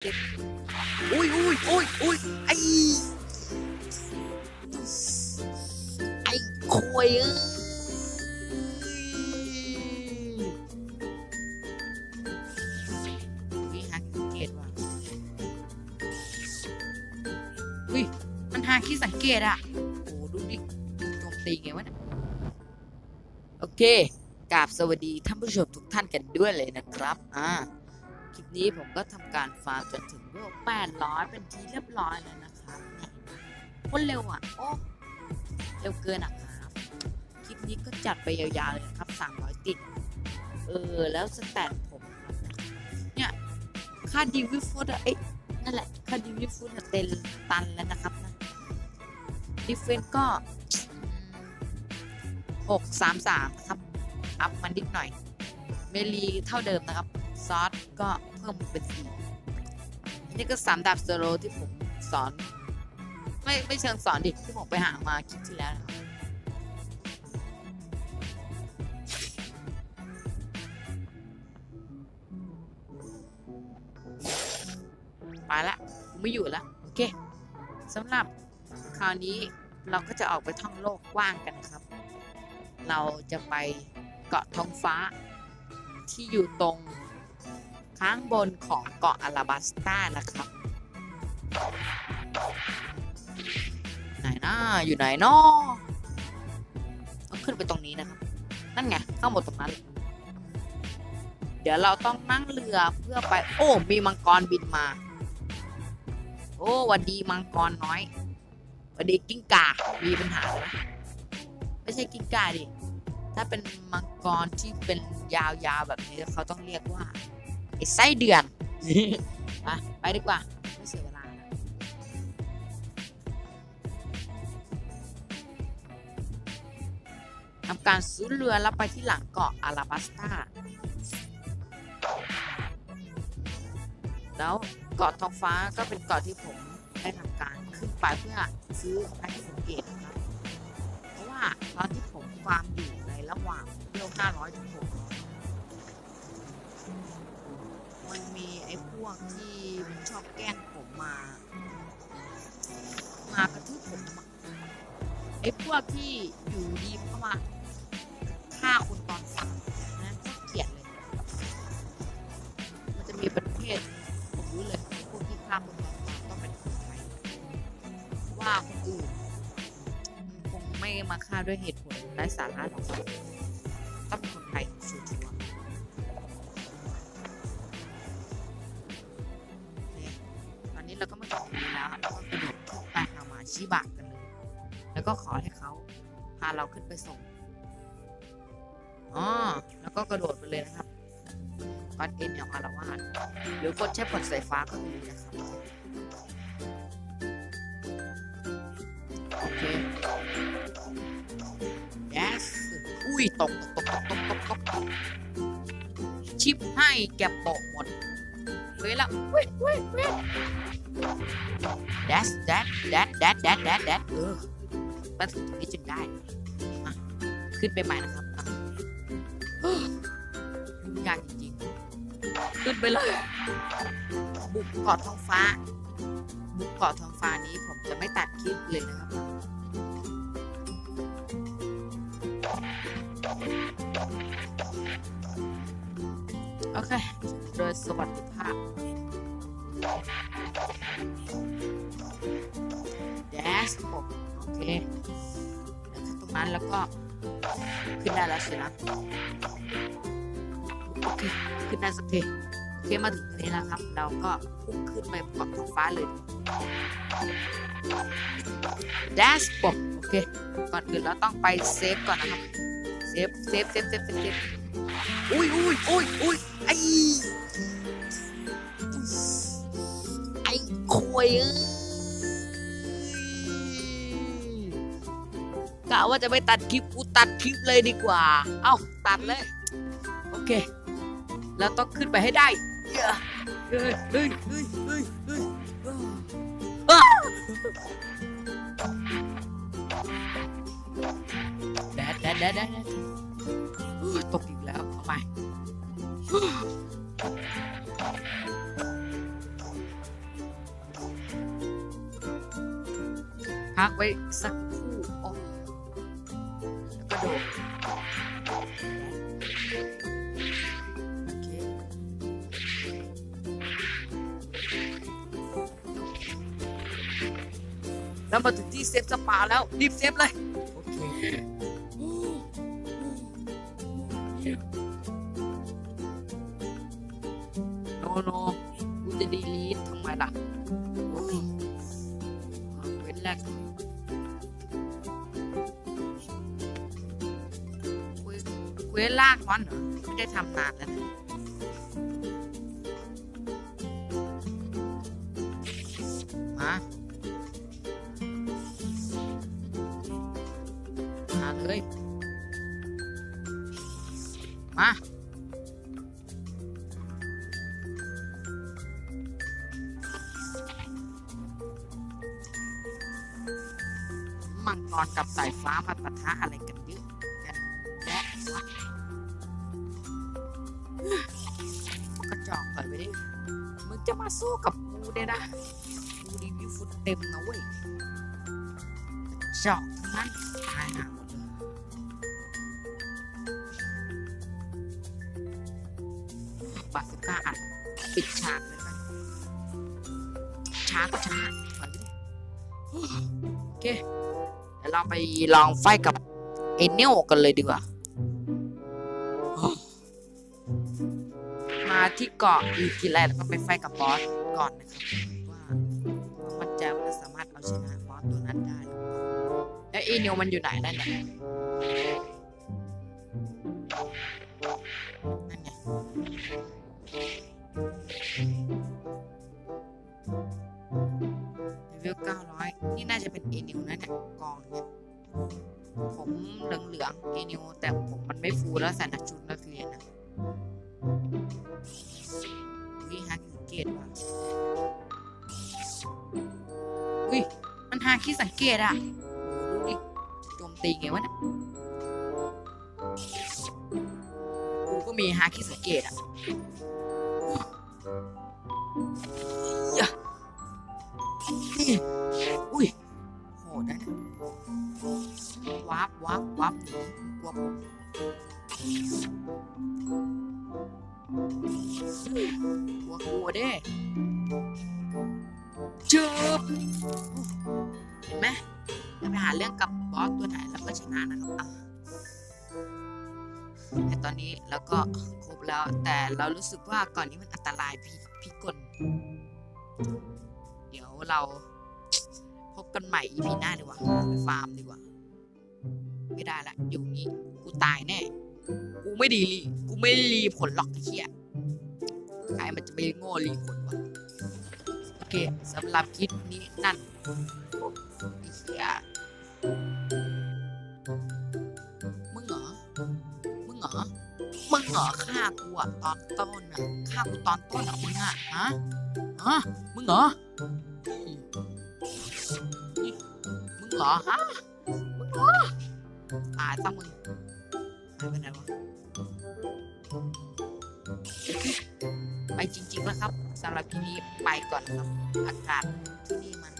อุ้ยอุ้ยอุ้ยอุ้ยไอไอควยเอ้ยวิหาสังเกตว่ะอุ้ยมันหาขี้สังเกตอะโอ้ดูดิโจมตีไงวะเนี่ยโอเคกราบสวัสดีท่านผู้ชมทุกท่านกันด้วยเลยนะครับ อ่า ลิปนี้ผมก็ทำการฟาร์มจนถึงเวล800 เป็นที่เรียบร้อยแล้วนะครับเนี่ยคนเร็วอะ โอ้เร็วเกินอะครับ คลิปนี้ก็จัดไปยาวๆเลยนะครับ 300 ติด เออ แล้วสแตทผมครับเนี่ยค่าดีวิฟูดอะเอ้ยนั่นแหละ ค่าดีวิฟูดเต็นตันแล้วนะครับนะดิเฟนก็หกสามสามครับ อัพมันนิดหน่อย เมลีเท่าเดิมนะครับ ซอสก็เพิ่มเป็นสี่นี่ก็สามดาบสโลที่ผมสอน ไม่ไม่เชิงสอนดิที่ผมไปหามาคลิปที่แล้วนะครับไปละไม่อยู่ละโอเคสำหรับคราวนี้เราก็จะออกไปท่องโลกกว้างกันนะครับ เราจะไปเกาะท้องฟ้าที่อยู่ตรง ข้างบนของเกาะอาราบัสตานะครับ ไหนนะอยู่ไหนนาะต้องขึ้นไปตรงนี้นะครับ นั่นไงข้างบนตรงนั้น เดี๋ยวเราต้องนั่งเรือเพื่อไป โอ้ มีมังกรบินมา โอ้วันดีมังกรน้อยวันดีกิ้งก่ามีปัญหาไม่ใช่กิ้งก่าดิถ้าเป็นมังกรที่เป็นยาวๆแบบนี้เขาต้องเรียกว่า ไอ้ไส้เดือนไปไปดีกว่า ไม่เสียเวลานะทำการซื้อเรือแล้วไปที่หลังเกาะอาราบัสตาแล้วเกาะทองฟ้าก็เป็นเกาะที่ผมได้ทำการขึ้นไปเพื่อซื้อไอสังเกตนะครับ เพราะว่าตอนที่ผมฟาร์มอยู่ในระหว่างเวล500ถึง600 มันมีไอ้พวกที่มันชอบแกล้งผมมา มากระทืบผมอะไอ้พวกที่อยู่ดีเข้ามาฆ่าคนตอนฟาร์มนะก็เกลียดเลย มันจะมีประเภทผมรู้เลยไอ้พวกที่ฆ่าคนตอนฟาร์มต้องเป็นคนไทยว่าคนอื่นคงไม่มาฆ่าด้วยเหตุผลไร้สาระหรอก ชิบะกันเลย แล้วก็ขอให้เขาพาเราขึ้นไปส่งอ๋อแล้วก็กระโดดไปเลยนะครับปัดเอ็นอย่างอารวาสหรือกดใช้ผลสายฟ้าก็มีนะครับ โอเค yes อุ้ยตกตกตกตกตกตกตกชิปให้แกโปะหมดเว้ยละเว้ยเว้ยเว้ย dash dash dash dash dash dash dash เออมาถึงนี้จนได้มาขึ้นไปใหม่นะครับยยุ่งยากจริงๆขึ้นไปเลยบุกเกาะท้องฟ้า บุกเกาะท้องฟ้านี้ผมจะไม่ตัดคลิปเลยนะครับโอเค โดยสวัสดิภาพ dash ผมโอเคแล้วถ้าตรงนั้นแล้วก็ขึ้นได้แล้วสินะโอเคขึ้นได้สักทีโอเคมาถึงตรงนี้แล้วครับ เราก็พุ่งขึ้นไปเกาะท้องฟ้าเลย dash ผมโอเคก่อนอื่นเราต้องไปเซฟก่อนนะครับเซฟเซฟเซฟเซฟเซฟเซฟอุ้ยอุ้ยอุ้ยอุ้ยไอ วยเอ้ยกะว่าจะไม่ตัดคลิปกูตัดคลิปเลยดีกว่า เอ้าตัดเลย โอเค แล้วต้องขึ้นไปให้ได้เย้เฮ้ยเฮ้ยเฮ้ยเฮ้ยเฮ้ยอ้าแดดแดดแดดแดดอุ๊ยตกอีกแล้วเอาใหม่ พักไว้สักครู่โอ้แล้วก็โดดโอเคแล้วมาถึงที่เซฟสปาแล้ว รีบเซฟเลย โอเคโนโนกูจะดีลีททำไมล่ะ โอ้ยเว้นแรก ว้นลากวันเหรอไม่ได้ทำนานแล้วนะมามาเลยมามังกรกับสายฟ้ามาปะทะอะไรกันเยอะ กันแยะวะกระจอกไปไปดิมึงจะมาสู้กับกูเนี่ยนะกูรีวิวฟุตเต็มนะเว้ยกระจอกทั้งนั้นตายหาหมดเลยบาสก้าอัดปิดฉากเลยกันช้าก็ช้าไปไปดิโอเคเดี๋ยวเราไปลองไฟกับเอเนลกันเลยดีกว่า ที่เกาะอีกิแลนแล้วก็ไปไฟกับบอสก่อนนะครับว่ามันจะมันสามารถเอาชนะบอสตัวนั้นได้แล้วอเนลมันอยู่ไหนนั่นเนี่ยนั่นไงเลเวล900นี่น่าจะเป็นเอนิวนะเนี่ยกองเนี่ยผมเหลืองๆเอนิวแต่ผมมันไม่ฟูแล้วใส่นักชุดาคิดสังเกตอะโอ้ดูดิจะโจมตีไงวะนี่ยกูก็มีฮาคิสังเกตอะยะนี่อุ้ยโหดนะวับวับวับหนีกลัวผมกลัวกลัวเด้เจ็บ เห็นไหมจะไปหาเรื่องกับบอสตัวไหนแล้วก็ชนะนะครับอะแต่ตอนนี้แล้วก็ครบแล้ว แต่เรารู้สึกว่าก่อนนี้มันอันตรายพี่พี่กลเดี๋ยวเราพบกันใหม่ EP หน้าดีกว่าไปฟาร์มดีกว่า ไม่ได้ละ อยู่นี้กูตายแน่ กูไม่ดีรีกูไม่รีผลหรอกไอ้เหี้ยใครมันจะไปโง่รีผลวะ เคสำหรับคลิปนี้นั่นไอ้เหี้ยมึงเหรอ มึงเหรอ มึงเหรอฆ่ากูอะตอนต้นอะฆ่ากูตอนต้นอะมึงอะฮะฮะมึงเหรอ มึงเหรอฮะ มึงเหรอตายซะมึงหายไปไหนวะ ไปจริงๆแล้วครับ สำหรับที่นี้ไปก่อนครับอากาศที่นี่มัน